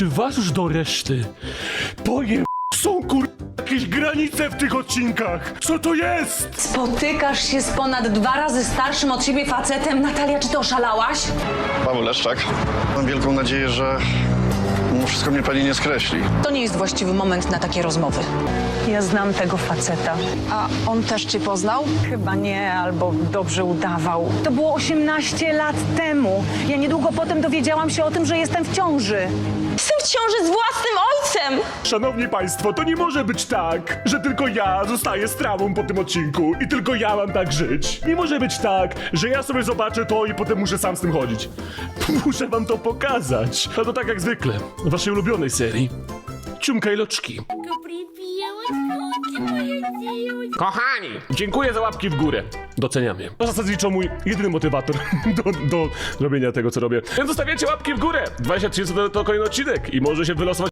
Czy już do reszty? Poje... Są kur... jakieś granice w tych odcinkach! Co to jest? Spotykasz się z ponad dwa razy starszym od siebie facetem? Natalia, czy ty oszalałaś? Paweł Leszczak. Mam wielką nadzieję, że mimo wszystko mnie pani nie skreśli. To nie jest właściwy moment na takie rozmowy. Ja znam tego faceta. A on też cię poznał? Chyba nie, albo dobrze udawał. To było 18 lat temu. Ja niedługo potem dowiedziałam się o tym, że jestem w ciąży. Jestem w ciąży z własnym ojcem! Szanowni państwo, to nie może być tak, że tylko ja zostaję strawą po tym odcinku i tylko ja mam tak żyć. Nie może być tak, że ja sobie zobaczę to i potem muszę sam z tym chodzić. Muszę wam to pokazać. A to tak jak zwykle, w waszej ulubionej serii. Ciumka i loczki. Kochani, dziękuję za łapki w górę. Doceniamy. To zasadniczo mój jedyny motywator do, do robienia tego, co robię. Więc zostawiacie łapki w górę. 23 to, to kolejny odcinek i może się wylosować